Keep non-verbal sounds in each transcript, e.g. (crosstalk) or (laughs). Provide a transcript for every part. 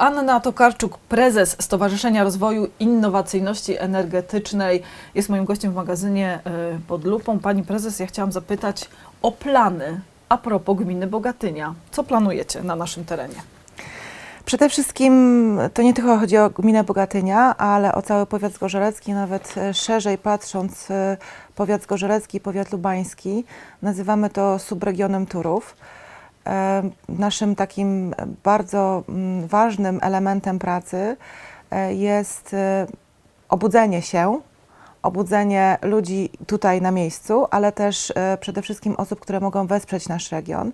Joanna Tokarczuk, prezes Stowarzyszenia Rozwoju Innowacyjności Energetycznej, jest moim gościem w magazynie y, Pod Lupą. Pani prezes, ja chciałam zapytać o plany a propos gminy Bogatynia. Co planujecie na naszym terenie? Przede wszystkim to nie tylko chodzi o gminę Bogatynia, ale o cały powiat zgorzelecki, nawet e, szerzej patrząc, e, powiat zgorzelecki, powiat lubański. Nazywamy to subregionem Turów. E, Naszym takim bardzo mm, ważnym elementem pracy e, jest e, obudzenie się, obudzenie ludzi tutaj na miejscu, ale też przede wszystkim osób, które mogą wesprzeć nasz region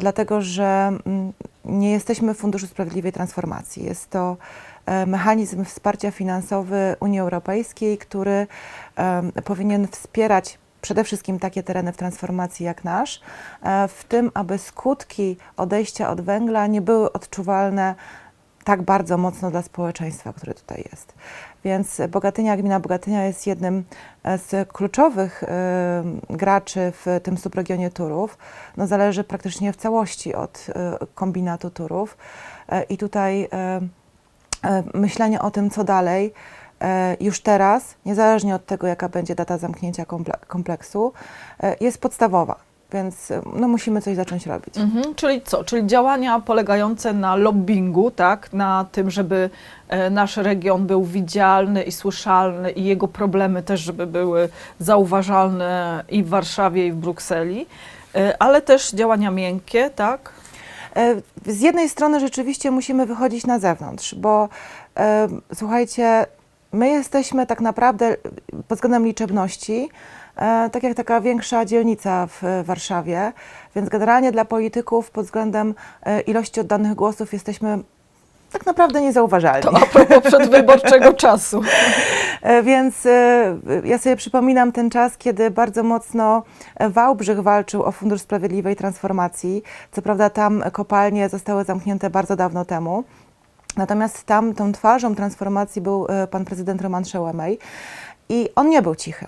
dlatego że mm, nie jesteśmy w Funduszu Sprawiedliwej Transformacji. Jest to mechanizm wsparcia finansowy Unii Europejskiej, który powinien wspierać przede wszystkim takie tereny w transformacji jak nasz, e, w tym, aby skutki odejścia od węgla nie były odczuwalne tak bardzo mocno dla społeczeństwa, które tutaj jest. Więc Bogatynia, gmina Bogatynia jest jednym e, z kluczowych e, graczy w tym subregionie Turów. No, zależy praktycznie w całości od kombinatu Turów. I tutaj myślenie o tym, co dalej, już teraz, niezależnie od tego, jaka będzie data zamknięcia komple- kompleksu, e, jest podstawowa. Więc e, no, musimy coś zacząć robić. Mhm, czyli co? Czyli działania polegające na lobbingu, tak? Na tym, żeby e, nasz region był widzialny i słyszalny i jego problemy też, żeby były zauważalne i w Warszawie, i w Brukseli, e, ale też działania miękkie, tak? E, Z jednej strony rzeczywiście musimy wychodzić na zewnątrz, bo e, słuchajcie, my jesteśmy tak naprawdę pod względem liczebności e, tak jak taka większa dzielnica w Warszawie, więc generalnie dla polityków pod względem e, ilości oddanych głosów jesteśmy tak naprawdę niezauważalni. To a propos przedwyborczego (laughs) czasu. E, Więc ja sobie przypominam ten czas, kiedy bardzo mocno Wałbrzych walczył o Fundusz Sprawiedliwej Transformacji. Co prawda tam kopalnie zostały zamknięte bardzo dawno temu. Natomiast tam tą twarzą transformacji był e, pan prezydent Roman Szełemej i on nie był cichy.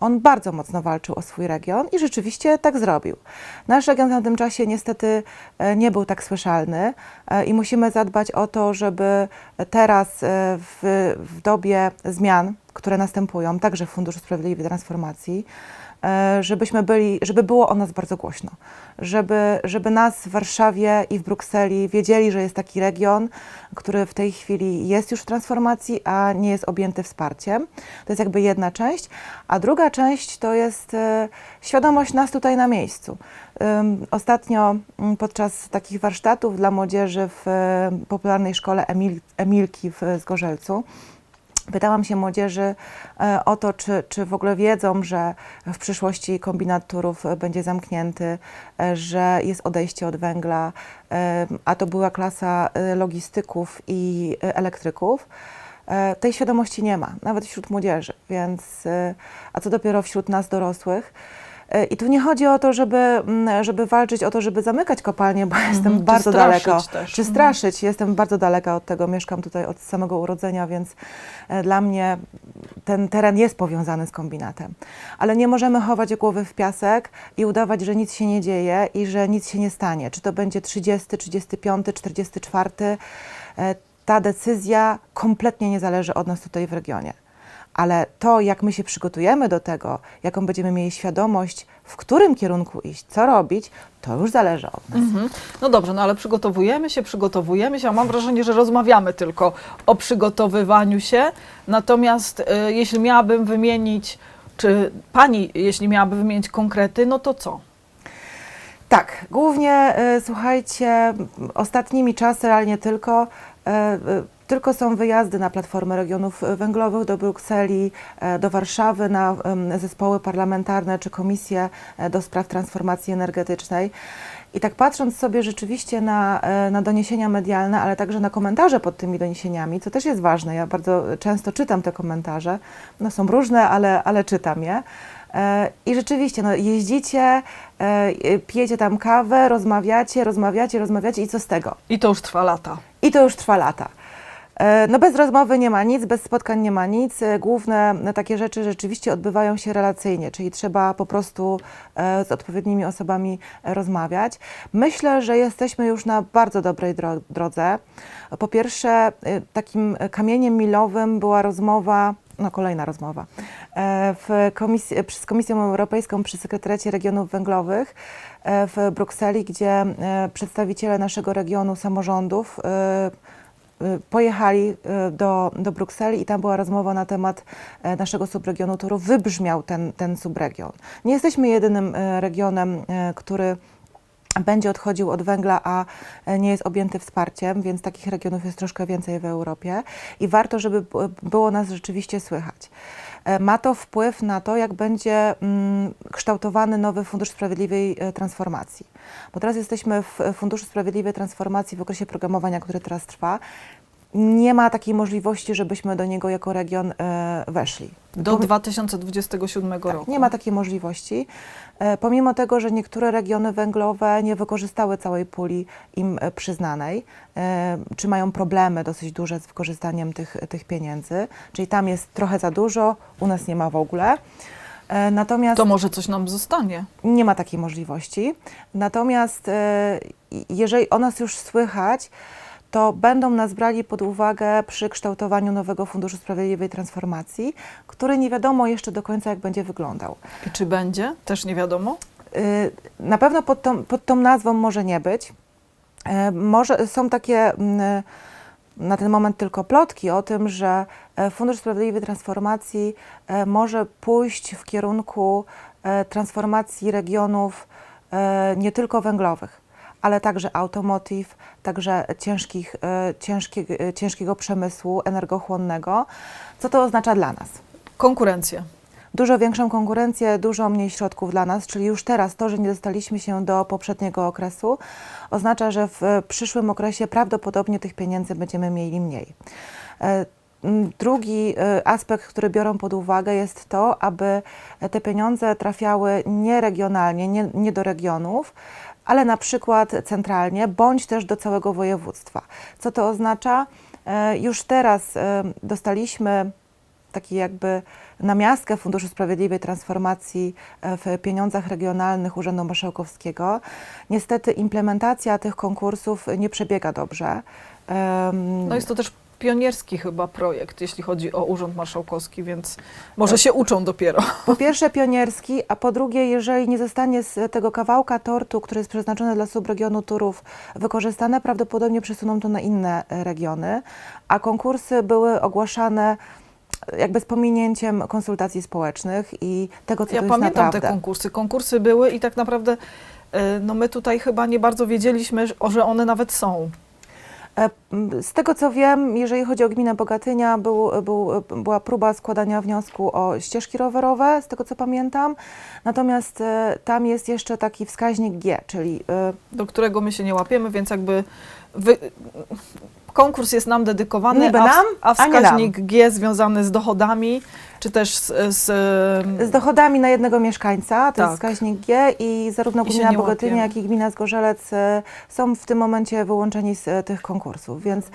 On bardzo mocno walczył o swój region i rzeczywiście tak zrobił. Nasz region w tamtym czasie niestety e, nie był tak słyszalny e, i musimy zadbać o to, żeby teraz w, w dobie zmian, które następują, także w Funduszu Sprawiedliwej Transformacji, żebyśmy byli, żeby było o nas bardzo głośno, żeby, żeby nas w Warszawie i w Brukseli wiedzieli, że jest taki region, który w tej chwili jest już w transformacji, a nie jest objęty wsparciem. To jest jakby jedna część, a druga część to jest e, świadomość nas tutaj na miejscu. Ostatnio mm, podczas takich warsztatów dla młodzieży w e, popularnej szkole Emil, Emilki w Zgorzelcu Pytałam się młodzieży e, o to, czy, czy w ogóle wiedzą, że w przyszłości kombinat Turów będzie zamknięty, e, że jest odejście od węgla, e, a to była klasa logistyków i elektryków. Tej świadomości nie ma, nawet wśród młodzieży, więc, a co dopiero wśród nas dorosłych. E, I tu nie chodzi o to, żeby, mm, żeby walczyć o to, żeby zamykać kopalnie, bo jestem Mhm, czy bardzo daleko. też. Czy Mhm. straszyć? Jestem bardzo daleka od tego. Mieszkam tutaj od samego urodzenia, więc e, dla mnie ten teren jest powiązany z kombinatem. Ale nie możemy chować głowy w piasek i udawać, że nic się nie dzieje i że nic się nie stanie. Czy to będzie 30, 35, 44. e, Ta decyzja kompletnie nie zależy od nas tutaj w regionie. Ale to, jak my się przygotujemy do tego, jaką będziemy mieli świadomość, w którym kierunku iść, co robić, to już zależy od nas. Mhm. No dobrze, no ale przygotowujemy się, przygotowujemy się, a mam wrażenie, że rozmawiamy tylko o przygotowywaniu się. Natomiast y, jeśli miałabym wymienić, czy pani, jeśli miałaby wymienić konkrety, no to co? Tak, głównie y, słuchajcie, ostatnimi czasy, ale nie tylko, y, y, tylko są wyjazdy na Platformę Regionów Węglowych do Brukseli, e, do Warszawy na zespoły parlamentarne czy komisje e, do spraw transformacji energetycznej. I tak patrząc sobie rzeczywiście na, e, na doniesienia medialne, ale także na komentarze pod tymi doniesieniami, co też jest ważne, ja bardzo często czytam te komentarze, no są różne, ale, ale czytam je. I rzeczywiście, no, jeździcie, pijecie tam kawę, rozmawiacie, rozmawiacie, rozmawiacie i co z tego? I to już trwa lata. I to już trwa lata. E, No bez rozmowy nie ma nic, bez spotkań nie ma nic. E, Główne e, takie rzeczy rzeczywiście odbywają się relacyjnie, czyli trzeba po prostu z odpowiednimi osobami rozmawiać. Myślę, że jesteśmy już na bardzo dobrej dro- drodze. Po pierwsze, takim kamieniem milowym była rozmowa, no kolejna rozmowa, w komisji, z Komisją Europejską przy Sekretariacie Regionów Węglowych w Brukseli, gdzie przedstawiciele naszego regionu samorządów pojechali y, do, do Brukseli i tam była rozmowa na temat e, naszego subregionu Turów. Wybrzmiał ten, ten subregion. Nie jesteśmy jedynym e, regionem, e, który będzie odchodził od węgla, a nie jest objęty wsparciem, więc takich regionów jest troszkę więcej w Europie i warto, żeby było nas rzeczywiście słychać. E, Ma to wpływ na to, jak będzie mm, kształtowany nowy Fundusz Sprawiedliwej e, Transformacji. Bo teraz jesteśmy w Funduszu Sprawiedliwej Transformacji w okresie programowania, który teraz trwa. Nie ma takiej możliwości, żebyśmy do niego jako region e, weszli. Do Pomi- 2027 tak, roku. nie ma takiej możliwości. E, Pomimo tego, że niektóre regiony węglowe nie wykorzystały całej puli im e, przyznanej, czy mają problemy dosyć duże z wykorzystaniem tych, tych pieniędzy, czyli tam jest trochę za dużo, u nas nie ma w ogóle. Natomiast To może coś nam zostanie. nie ma takiej możliwości. Natomiast jeżeli o nas już słychać, to będą nas brali pod uwagę przy kształtowaniu nowego Funduszu Sprawiedliwej Transformacji, który nie wiadomo jeszcze do końca, jak będzie wyglądał. I czy będzie? Też nie wiadomo. Y, Na pewno pod tą, pod tą nazwą może nie być. E, Może są takie mm, na ten moment tylko plotki o tym, że e, Fundusz Sprawiedliwej Transformacji e, może pójść w kierunku e, transformacji regionów nie tylko węglowych, ale także automotive, także ciężkich, e, ciężkie, ciężkiego przemysłu energochłonnego. Co to oznacza dla nas? Konkurencję. dużo większą konkurencję, dużo mniej środków dla nas, czyli już teraz to, że nie dostaliśmy się do poprzedniego okresu, oznacza, że w e, przyszłym okresie prawdopodobnie tych pieniędzy będziemy mieli mniej. E, Drugi aspekt, który biorą pod uwagę, jest to, aby te pieniądze trafiały nie regionalnie, nie, nie do regionów, ale na przykład centralnie, bądź też do całego województwa. Co to oznacza? E, Już teraz e, dostaliśmy taki jakby namiastkę Funduszu Sprawiedliwej Transformacji e, w pieniądzach regionalnych Urzędu Marszałkowskiego. Niestety implementacja tych konkursów nie przebiega dobrze. No jest to też pionierski chyba projekt, jeśli chodzi o Urząd Marszałkowski, więc może się uczą dopiero. (laughs) Po pierwsze pionierski, a po drugie, jeżeli nie zostanie z tego kawałka tortu, który jest przeznaczony dla subregionu Turów, wykorzystane, prawdopodobnie przesuną to na inne regiony, a konkursy były ogłaszane e, jakby z pominięciem konsultacji społecznych i tego, co Ja to jest pamiętam naprawdę. te konkursy. Konkursy były i tak naprawdę e, no my tutaj chyba nie bardzo wiedzieliśmy, że one nawet są. E, Z tego co wiem, jeżeli chodzi o gminę Bogatynia, był, był, była próba składania wniosku o ścieżki rowerowe, z tego co pamiętam. Natomiast e, tam jest jeszcze taki wskaźnik G, czyli e, do którego my się nie łapiemy, więc jakby wy, konkurs jest nam dedykowany, Niby a, nam, a a wskaźnik G związany z dochodami, czy też z... z z dochodami na jednego mieszkańca, to Tak. jest wskaźnik G i zarówno I gmina łapiemy. jak i gmina Zgorzelec e, są w tym momencie wyłączeni z e, tych konkursów. Więc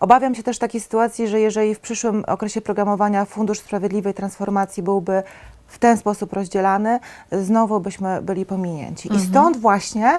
obawiam się też takiej sytuacji, że jeżeli w przyszłym okresie programowania Fundusz Sprawiedliwej Transformacji byłby w ten sposób rozdzielany, znowu byśmy byli pominięci. I Mhm. stąd właśnie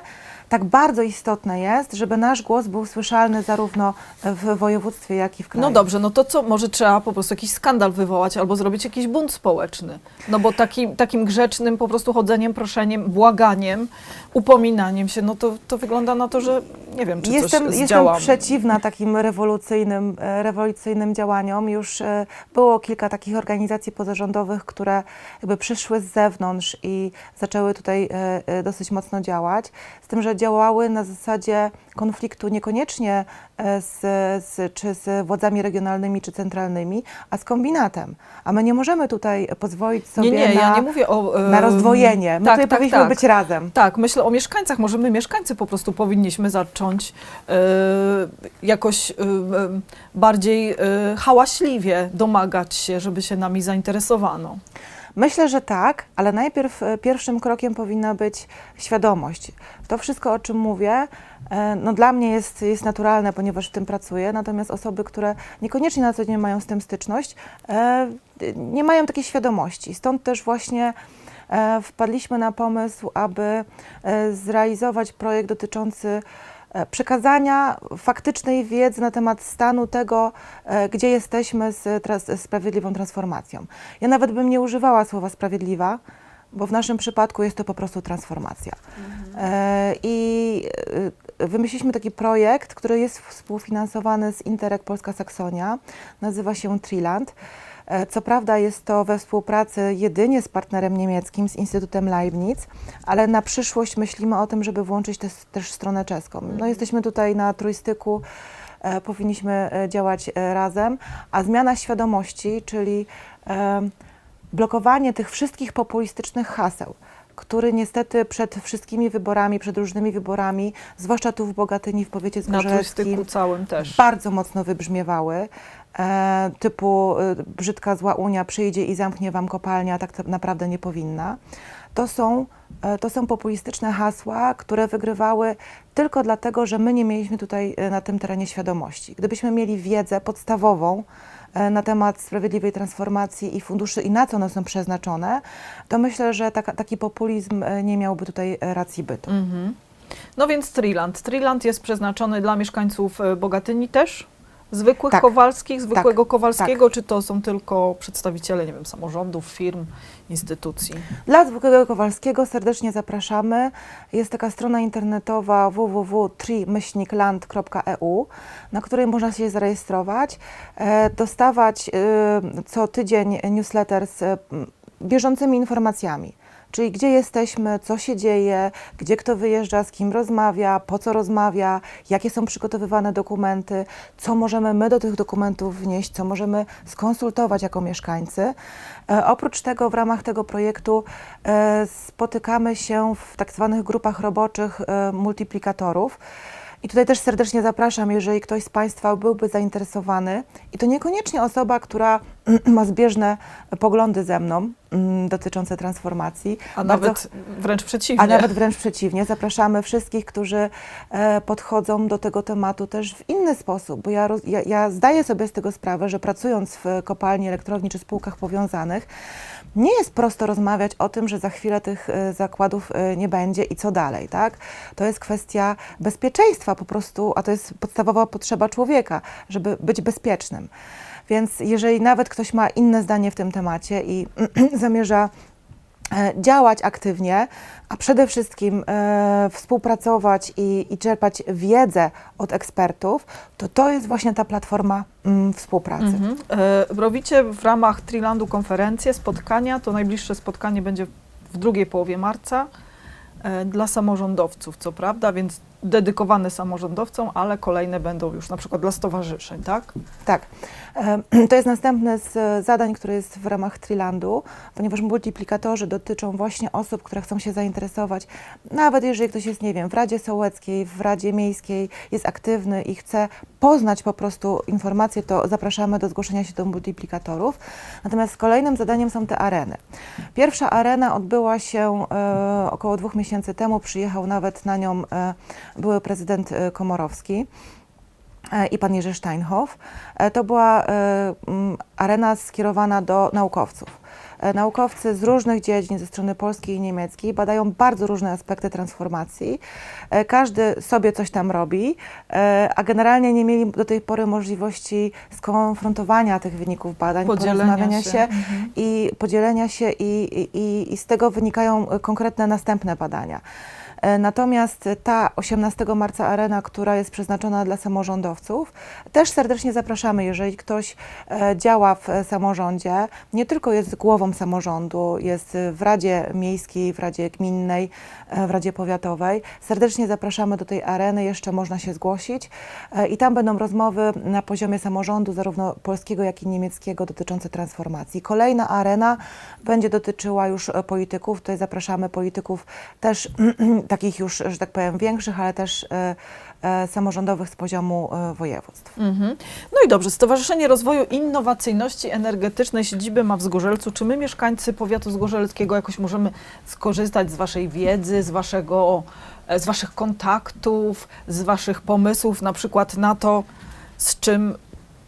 tak bardzo istotne jest, żeby nasz głos był słyszalny zarówno w województwie, jak i w kraju. No dobrze, no to co, może trzeba po prostu jakiś skandal wywołać albo zrobić jakiś bunt społeczny. No bo taki, takim grzecznym po prostu chodzeniem, proszeniem, błaganiem, upominaniem się, no to, to wygląda na to, że nie wiem, czy Jestem, coś jestem przeciwna takim rewolucyjnym, e, rewolucyjnym działaniom. Już e, było kilka takich organizacji pozarządowych, które jakby przyszły z zewnątrz i zaczęły tutaj e, dosyć mocno działać. Z tym, że działały na zasadzie konfliktu niekoniecznie e, z, z, czy z władzami regionalnymi czy centralnymi, a z kombinatem. A my nie możemy tutaj pozwolić sobie Nie, nie, na, ja nie mówię o... e, na rozdwojenie. My tak, tutaj tak, powinniśmy tak. być razem. Tak, myślę o mieszkańcach. Może my mieszkańcy po prostu powinniśmy zacząć e, jakoś e, e, bardziej e, hałaśliwie domagać się, żeby się nami zainteresowano. Myślę, że tak, ale najpierw e, pierwszym krokiem powinna być świadomość. To wszystko, o czym mówię, e, no dla mnie jest, jest naturalne, ponieważ w tym pracuję, natomiast osoby, które niekoniecznie na co dzień mają z tym styczność, e, nie mają takiej świadomości. Stąd też właśnie wpadliśmy na pomysł, aby zrealizować projekt dotyczący przekazania faktycznej wiedzy na temat stanu tego, e, gdzie jesteśmy z z sprawiedliwą transformacją. Ja nawet bym nie używała słowa sprawiedliwa, bo w naszym przypadku jest to po prostu transformacja. E, I e, wymyśliliśmy taki projekt, który jest współfinansowany z Interreg Polska Saksonia, nazywa się Triland. E, Co prawda jest to we współpracy jedynie z partnerem niemieckim, z Instytutem Leibniz, ale na przyszłość myślimy o tym, żeby włączyć też, też stronę czeską. No jesteśmy tutaj na trójstyku, e, powinniśmy e, działać razem, a zmiana świadomości, czyli blokowanie tych wszystkich populistycznych haseł, które niestety przed wszystkimi wyborami, przed różnymi wyborami, zwłaszcza tu w Bogatyni, w powiecie zgorzeleckim, całym też. bardzo mocno wybrzmiewały, e, typu e, brzydka zła Unia przyjdzie i zamknie wam kopalnia, tak to naprawdę nie powinna. To są, e, to są populistyczne hasła, które wygrywały tylko dlatego, że my nie mieliśmy tutaj e, na tym terenie świadomości. Gdybyśmy mieli wiedzę podstawową na temat sprawiedliwej transformacji i funduszy i na co one są przeznaczone, to myślę, że taki populizm e, nie miałby tutaj e, racji bytu. Mhm. No więc Triland. Triland jest przeznaczony dla mieszkańców e, Bogatyni też? Zwykłych Tak. Kowalskich, zwykłego Tak. Kowalskiego, czy to są tylko przedstawiciele, nie wiem, samorządów, firm, instytucji? Dla zwykłego Kowalskiego serdecznie zapraszamy. Jest taka strona internetowa www.tri-land.eu, na której można się zarejestrować, e, dostawać e, co tydzień newsletter z bieżącymi informacjami. Czyli gdzie jesteśmy, co się dzieje, gdzie kto wyjeżdża, z kim rozmawia, po co rozmawia, jakie są przygotowywane dokumenty, co możemy my do tych dokumentów wnieść, co możemy skonsultować jako mieszkańcy. E, oprócz tego w ramach tego projektu e, spotykamy się w tak zwanych grupach roboczych e, multiplikatorów. I tutaj też serdecznie zapraszam, jeżeli ktoś z Państwa byłby zainteresowany, i to niekoniecznie osoba, która (clears throat) ma zbieżne poglądy ze mną mm, dotyczące transformacji. A Bardzo nawet wręcz przeciwnie. a nawet wręcz przeciwnie, zapraszamy wszystkich, którzy e, podchodzą do tego tematu też w inny sposób, bo ja, roz, ja, ja zdaję sobie z tego sprawę, że pracując w kopalni, elektrowni czy spółkach powiązanych, nie jest prosto rozmawiać o tym, że za chwilę tych e, zakładów e, nie będzie i co dalej, tak? To jest kwestia bezpieczeństwa po prostu, a to jest podstawowa potrzeba człowieka, żeby być bezpiecznym. Więc jeżeli nawet ktoś ma inne zdanie w tym temacie i (clears throat) zamierza działać aktywnie, a przede wszystkim e, współpracować i, i czerpać wiedzę od ekspertów, to to jest właśnie ta platforma mm, współpracy. Mhm. E, robicie w ramach Trilandu konferencję, spotkania. To najbliższe spotkanie będzie w drugiej połowie marca e, dla samorządowców, co prawda, więc dedykowane samorządowcom, ale kolejne będą już na przykład dla stowarzyszeń, tak? Tak. (clears throat) To jest następne z e, zadań, które jest w ramach Trilandu, ponieważ multiplikatorzy dotyczą właśnie osób, które chcą się zainteresować. Nawet jeżeli ktoś jest, nie wiem, w Radzie Sołeckiej, w Radzie Miejskiej, jest aktywny i chce poznać po prostu informacje, to zapraszamy do zgłoszenia się do multiplikatorów. Natomiast kolejnym zadaniem są te areny. Pierwsza arena odbyła się e, około dwóch miesięcy temu. Przyjechał nawet na nią e, były prezydent e, Komorowski e, i pan Jerzy Steinhoff. E, To była arena skierowana do naukowców. Naukowcy z różnych dziedzin, ze strony polskiej i niemieckiej, badają bardzo różne aspekty transformacji. Każdy sobie coś tam robi, a generalnie nie mieli do tej pory możliwości skonfrontowania tych wyników badań, Podzielenia porozmawiania się. się Mhm. i podzielenia się i, i, i z tego wynikają konkretne następne badania. E, Natomiast ta 18 marca arena, która jest przeznaczona dla samorządowców, też serdecznie zapraszamy, jeżeli ktoś e, działa w e, samorządzie, nie tylko jest głową samorządu, jest w Radzie Miejskiej, w Radzie Gminnej, w Radzie Powiatowej. Serdecznie zapraszamy do tej areny, jeszcze można się zgłosić i tam będą rozmowy na poziomie samorządu, zarówno polskiego, jak i niemieckiego, dotyczące transformacji. Kolejna arena będzie dotyczyła już polityków. Tutaj zapraszamy polityków też (clears throat) takich już, że tak powiem, większych, ale też e, e, samorządowych z poziomu e, województw. Mhm. No i dobrze, Stowarzyszenie Rozwoju Innowacyjności Energetycznej siedziby ma w Zgorzelcu. Czy my, mieszkańcy powiatu zgorzeleckiego, jakoś możemy skorzystać z Waszej wiedzy, z, waszego, z Waszych kontaktów, z Waszych pomysłów, na przykład na to, z czym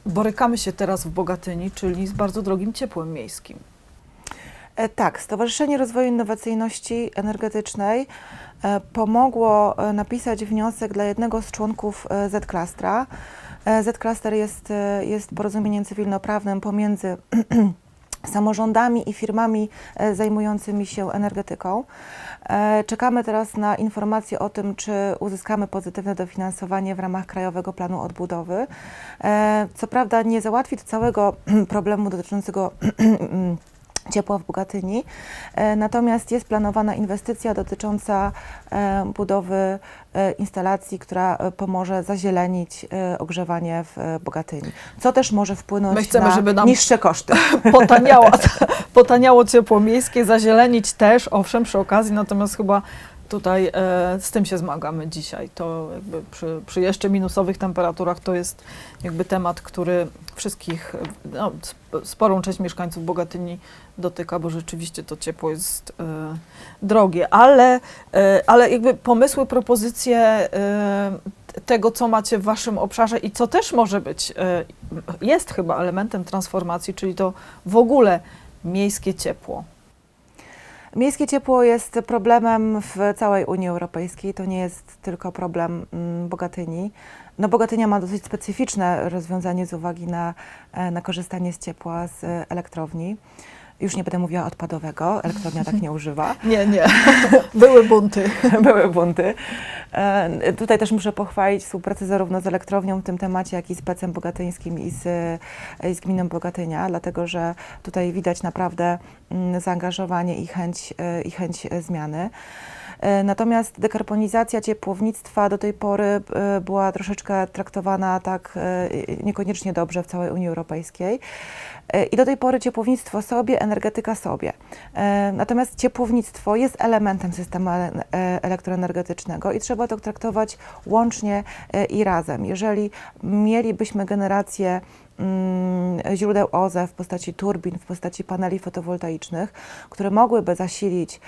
borykamy się teraz w Bogatyni, czyli z bardzo drogim ciepłem miejskim? E, Tak, Stowarzyszenie Rozwoju Innowacyjności Energetycznej e, pomogło e, napisać wniosek dla jednego z członków Z-Klastra. Z-Cluster jest, jest porozumieniem cywilnoprawnym pomiędzy (clears throat) samorządami i firmami zajmującymi się energetyką. Czekamy teraz na informację o tym, czy uzyskamy pozytywne dofinansowanie w ramach Krajowego Planu Odbudowy. Co prawda nie załatwi to całego (clears throat) problemu dotyczącego (clears throat) ciepła w Bogatyni. E, Natomiast jest planowana inwestycja dotycząca e, budowy e, instalacji, która pomoże zazielenić ogrzewanie w Bogatyni, co też może wpłynąć My chcemy, na żeby nam- niższe koszty. (laughs) Potaniało, potaniało ciepło miejskie, zazielenić też, owszem, przy okazji, natomiast chyba tutaj e, z tym się zmagamy dzisiaj. To jakby przy, przy jeszcze minusowych temperaturach to jest jakby temat, który wszystkich, no, sp- sporą część mieszkańców Bogatyni dotyka, bo rzeczywiście to ciepło jest e, drogie, ale, e, ale jakby pomysły, propozycje e, tego, co macie w waszym obszarze i co też może być, e, jest chyba elementem transformacji, czyli to w ogóle miejskie ciepło. Miejskie ciepło jest problemem w całej Unii Europejskiej. To nie jest tylko problem mm, Bogatyni. No, Bogatynia ma dosyć specyficzne rozwiązanie z uwagi na, e, na korzystanie z ciepła z e, elektrowni. Już nie będę mówiła odpadowego, elektrownia tak nie używa. (laughs) Nie, nie. (laughs) Były bunty. (laughs) Były bunty. E, Tutaj też muszę pochwalić współpracę zarówno z elektrownią w tym temacie, jak i z Pecem Bogatyńskim i z, e, i z gminą Bogatynia, dlatego że tutaj widać naprawdę mm, zaangażowanie i chęć, e, i chęć zmiany. E, Natomiast dekarbonizacja ciepłownictwa do tej pory e, była troszeczkę traktowana tak e, niekoniecznie dobrze w całej Unii Europejskiej. I do tej pory ciepłownictwo sobie, energetyka sobie. Natomiast ciepłownictwo jest elementem systemu ele- elektroenergetycznego i trzeba to traktować łącznie i razem. Jeżeli mielibyśmy generację źródeł OZE w postaci turbin, w postaci paneli fotowoltaicznych, które mogłyby zasilić,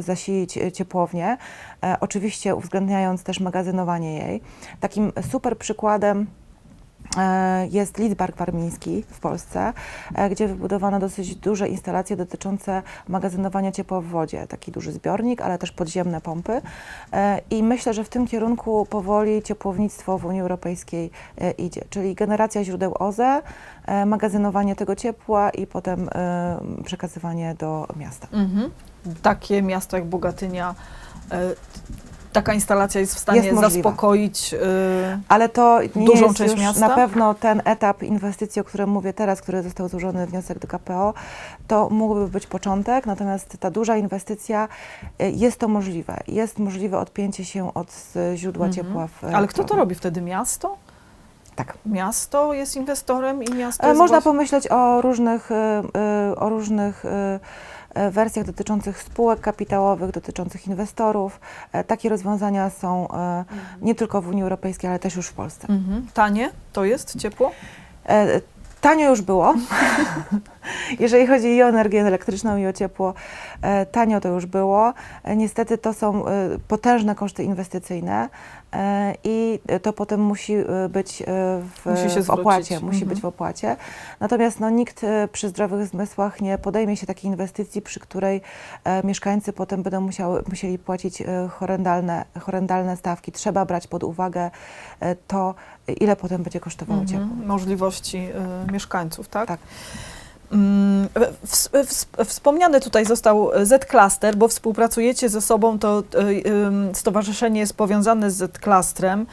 zasilić e, ciepłownię, e, oczywiście uwzględniając też magazynowanie jej. Takim super przykładem jest Lidzbark Warmiński w Polsce, e, gdzie wybudowano dosyć duże instalacje dotyczące magazynowania ciepła w wodzie. Taki duży zbiornik, ale też podziemne pompy. E, I myślę, że w tym kierunku powoli ciepłownictwo w Unii Europejskiej e, idzie, czyli generacja źródeł OZE, e, magazynowanie tego ciepła i potem e, przekazywanie do miasta. Mhm. Takie miasto jak Bogatynia, e, taka instalacja jest w stanie Jest zaspokoić. e, Ale to nie Dużą jest część już miasta? na pewno ten etap inwestycji, o którym mówię teraz, który został złożony wniosek do KPO, to mógłby być początek, natomiast ta duża inwestycja, y, jest to możliwe. Jest możliwe odpięcie się od y, źródła Mhm. ciepła w Ale kto to elektrowni. robi wtedy? Miasto? Tak. Miasto jest inwestorem i miasto E, jest Można właśnie... pomyśleć o różnych, y, y, o różnych y, y, wersjach dotyczących spółek kapitałowych, dotyczących inwestorów. E, Takie rozwiązania są e, nie tylko w Unii Europejskiej, ale też już w Polsce. Mhm. Tanie to jest ciepło? E, Tanio już było. (laughs) Jeżeli chodzi i o energię elektryczną, i o ciepło, e, tanio to już było. E, Niestety to są e, potężne koszty inwestycyjne e, i to potem musi e, być e, w, Musi w opłacie. Musi Mhm. być w opłacie. Natomiast no, nikt e, przy zdrowych zmysłach nie podejmie się takiej inwestycji, przy której e, mieszkańcy potem będą musiały, musieli płacić e, horrendalne, horrendalne stawki. Trzeba brać pod uwagę e, to, ile potem będzie kosztowało ciepło. Mhm. Możliwości y, mieszkańców, tak? Tak. Ws- ws- Wspomniany tutaj został Z-Cluster, bo współpracujecie ze sobą, to y, ym, stowarzyszenie jest powiązane z Z-Clustrem.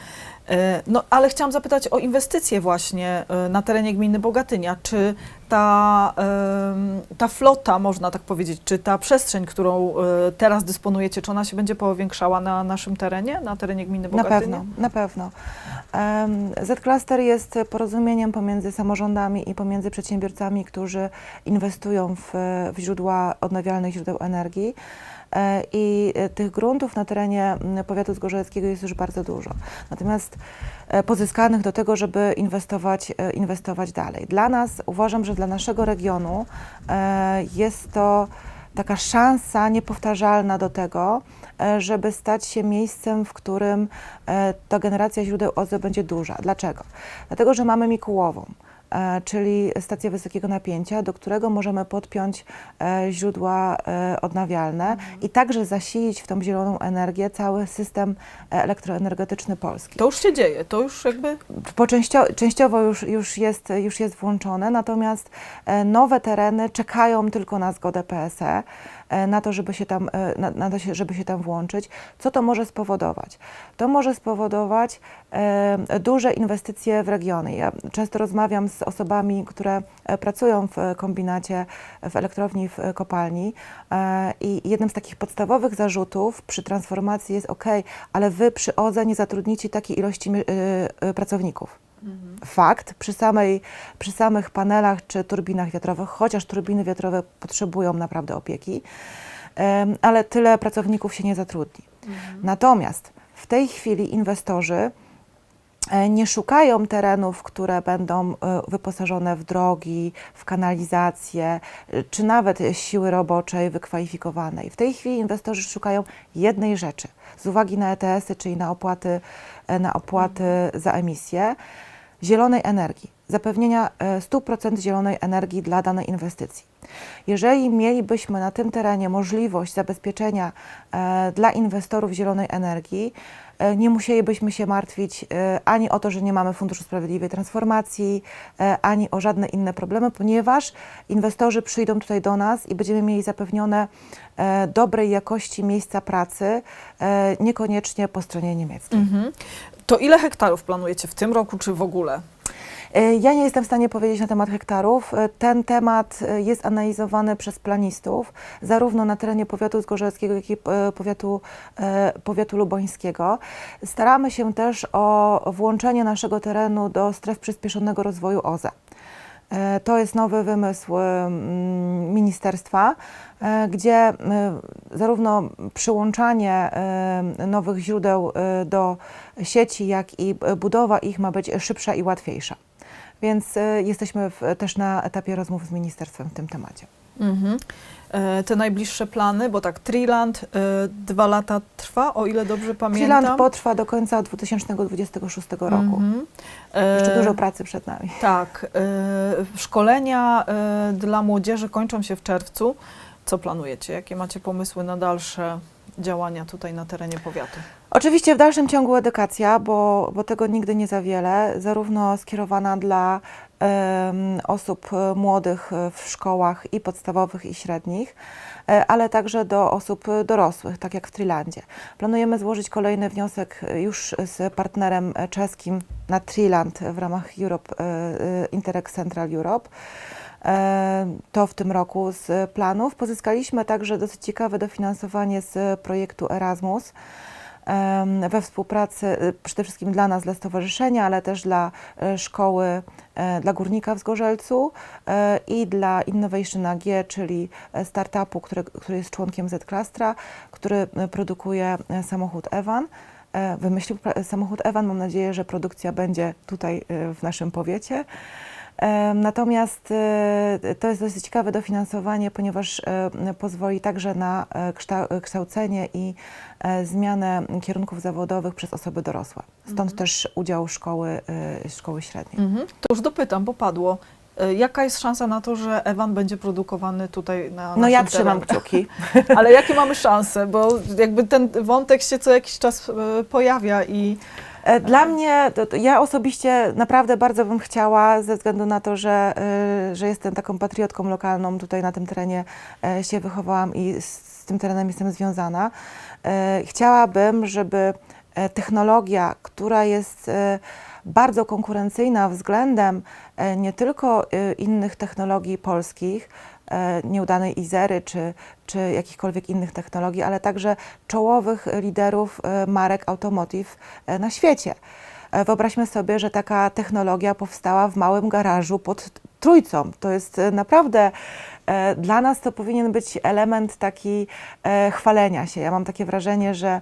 Y, No, ale chciałam zapytać o inwestycje właśnie y, na terenie gminy Bogatynia. Czy ta, ta flota, można tak powiedzieć, czy ta przestrzeń, którą e, teraz dysponujecie, czy ona się będzie powiększała na naszym terenie, na terenie gminy Na Bogatynie? pewno, na pewno. Z-Cluster jest porozumieniem pomiędzy samorządami i pomiędzy przedsiębiorcami, którzy inwestują w, w źródła odnawialnych źródeł energii. E, I e, tych gruntów na terenie m, powiatu zgorzeleckiego jest już bardzo dużo. Natomiast e, pozyskanych do tego, żeby inwestować, inwestować dalej. Dla nas, uważam, że dla naszego regionu jest to taka szansa niepowtarzalna do tego, żeby stać się miejscem, w którym ta generacja źródeł OZE będzie duża. Dlaczego? Dlatego, że mamy Mikułową. E, Czyli stację wysokiego napięcia, do którego możemy podpiąć e, źródła e, odnawialne i także zasilić w tą zieloną energię cały system elektroenergetyczny Polski. To już się dzieje, to już jakby Po częścio, częściowo już, już, jest, już jest włączone, natomiast nowe tereny czekają tylko na zgodę PSE, na to, żeby się tam, na, na to, się- żeby się tam włączyć. Co to może spowodować? To może spowodować duże inwestycje w regiony. Ja często rozmawiam z osobami, które e, pracują w e, kombinacie, w elektrowni, w e, kopalni i jednym z takich podstawowych zarzutów przy transformacji jest ok, ale wy przy OZE nie zatrudnicie takiej ilości pracowników. Fakt, przy, samej, przy samych panelach czy turbinach wiatrowych, chociaż turbiny wiatrowe potrzebują naprawdę opieki, ale tyle pracowników się nie zatrudni. Natomiast w tej chwili inwestorzy nie szukają terenów, które będą e, wyposażone w drogi, w kanalizację, e, czy nawet siły roboczej wykwalifikowanej. W tej chwili inwestorzy szukają jednej rzeczy. Z uwagi na ETS-y, czyli na opłaty, e, na opłaty za emisję, zielonej energii, zapewnienia e, 100% zielonej energii dla danej inwestycji. Jeżeli mielibyśmy na tym terenie możliwość zabezpieczenia e, dla inwestorów zielonej energii, e, nie musielibyśmy się martwić e, ani o to, że nie mamy Funduszu Sprawiedliwej Transformacji, e, ani o żadne inne problemy, ponieważ inwestorzy przyjdą tutaj do nas i będziemy mieli zapewnione e, dobrej jakości miejsca pracy, e, niekoniecznie po stronie niemieckiej. Mhm. To ile hektarów planujecie w tym roku, czy w ogóle? E, Ja nie jestem w stanie powiedzieć na temat hektarów. E, Ten temat e, jest analizowany przez planistów, zarówno na terenie powiatu zgorzelskiego, jak i powiatu, powiatu lubońskiego. Staramy się też o włączenie naszego terenu do stref przyspieszonego rozwoju OZE. To jest nowy wymysł mm, ministerstwa, gdzie zarówno przyłączanie nowych źródeł do sieci, jak i budowa ich ma być szybsza i łatwiejsza. Więc e, jesteśmy w, też na etapie rozmów z ministerstwem w tym temacie. Mhm. E, Te najbliższe plany, bo tak, Triland e, dwa lata trwa, o ile dobrze pamiętam. Freeland potrwa do końca 2026 roku. Mhm. Jeszcze dużo pracy przed nami. Tak, szkolenia dla młodzieży kończą się w czerwcu. Co planujecie? Jakie macie pomysły na dalsze działania tutaj na terenie powiatu? Oczywiście w dalszym ciągu edukacja, bo, bo tego nigdy nie za wiele, zarówno skierowana dla em, osób e, młodych w szkołach i podstawowych i średnich, e, ale także do osób dorosłych, tak jak w Trilandzie. Planujemy złożyć kolejny wniosek e, już z partnerem czeskim na Triland w ramach Europe, Interreg Central Europe. E, To w tym roku z planów. Pozyskaliśmy także dosyć ciekawe dofinansowanie z projektu Erasmus we współpracy y, przede wszystkim dla nas, dla stowarzyszenia, ale też dla e, szkoły, e, dla górnika w Zgorzelcu e, i dla Innovation AG, czyli e, startupu, który, który jest członkiem Z-Clustra, który e, produkuje e, samochód Evan. E, Wymyślił samochód Evan. Mam nadzieję, że produkcja będzie tutaj e, w naszym powiecie. Natomiast e, to jest dosyć ciekawe dofinansowanie, ponieważ e, pozwoli także na e, kształ- kształcenie i zmianę kierunków zawodowych przez osoby dorosłe. Stąd Mhm. też udział szkoły, szkoły średniej. Mhm. To już dopytam, bo padło. Jaka jest szansa na to, że Ewan będzie produkowany tutaj na No ja trzymam terenie? kciuki. (laughs) Ale jakie mamy szanse? Bo jakby ten wątek się co jakiś czas pojawia i Dla mnie, to, to ja osobiście naprawdę bardzo bym chciała, ze względu na to, że, e, że jestem taką patriotką lokalną, tutaj na tym terenie e, się wychowałam i z, tym terenem jestem związana. E, Chciałabym, żeby e, technologia, która jest e, bardzo konkurencyjna względem e, nie tylko e, innych technologii polskich, e, nieudanej Izery czy, czy jakichkolwiek innych technologii, ale także czołowych liderów e, marek automotive e, na świecie. E, Wyobraźmy sobie, że taka technologia powstała w małym garażu pod Trójcą. To jest e, naprawdę e, dla nas to powinien być element taki e, chwalenia się. Ja mam takie wrażenie, że,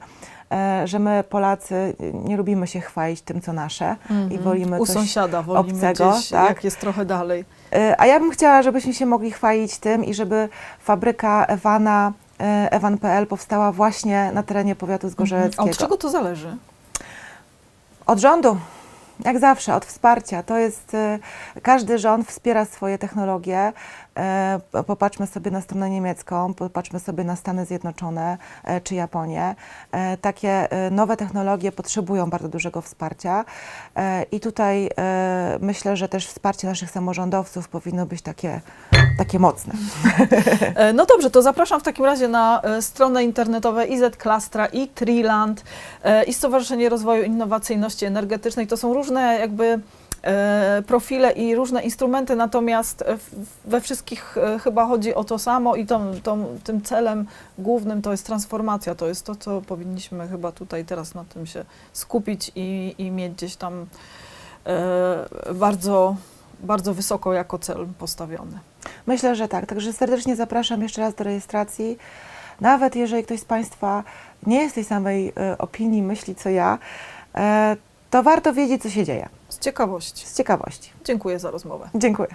e, że my Polacy nie lubimy się chwalić tym, co nasze i wolimy Mhm. U coś sąsiada wolimy obcego, gdzieś, tak. jak jest trochę dalej. E, A ja bym chciała, żebyśmy się mogli chwalić tym i żeby fabryka Ewana, e, Ewan.pl powstała właśnie na terenie powiatu A zgorzeleckiego. od czego to zależy? Od rządu, jak zawsze, od wsparcia. To jest, e, każdy rząd wspiera swoje technologie. E, Popatrzmy sobie na stronę niemiecką, popatrzmy sobie na Stany Zjednoczone e, czy Japonię. E, Takie nowe technologie potrzebują bardzo dużego wsparcia i tutaj myślę, że też wsparcie naszych samorządowców powinno być takie, takie mocne. No dobrze, to zapraszam w takim razie na stronę internetowe IZ Klastra i Triland i Stowarzyszenie Rozwoju Innowacyjności Energetycznej. To są różne jakby profile i różne instrumenty, natomiast e, we wszystkich e, chyba chodzi o to samo i tą, tą, tym celem głównym to jest transformacja. To jest to, co powinniśmy chyba tutaj teraz na tym się skupić i, i mieć gdzieś tam e, bardzo, bardzo wysoko jako cel postawiony. Myślę, że tak. Także serdecznie zapraszam jeszcze raz do rejestracji. Nawet jeżeli ktoś z Państwa nie jest tej samej e, opinii, myśli co ja, e, to warto wiedzieć, co się dzieje. Z ciekawości. Z ciekawości. Dziękuję za rozmowę. Dziękuję.